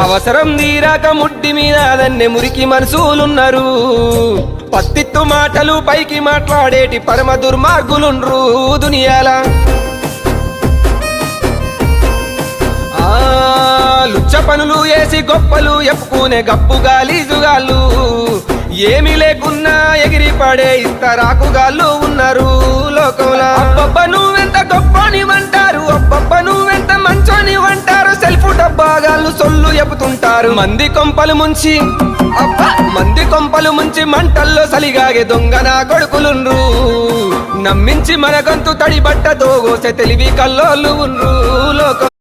అవసరం తీరాక ముడ్డి మీద దన్నె మురికి మనసులున్నారు. పత్తిత్తు మాటలు పైకి మాట్లాడేటి పరమ దుర్మార్గులుండ్రు దునియాల. ఆ లుచ్చ పనులు వేసి గొప్పలు ఎప్పుకునే గప్పు గాలీజుగాళ్ళు ఏమీ లేకున్నా ఎగిరి పడే ఇస్తరాకుగాళ్ళు ఉన్నారు లోకంలో. ఎప్పుతుంటారు మంది కొంపలు ముంచి మంది కొంపలు ముంచి మంటల్లో సలిగాగే దొంగ నా కొడుకులుండ్రు నమ్మించి మన గొంతు తడి బట్టతో గోసె తెలివి కల్లోళ్ళు ఉండ్రు లోకం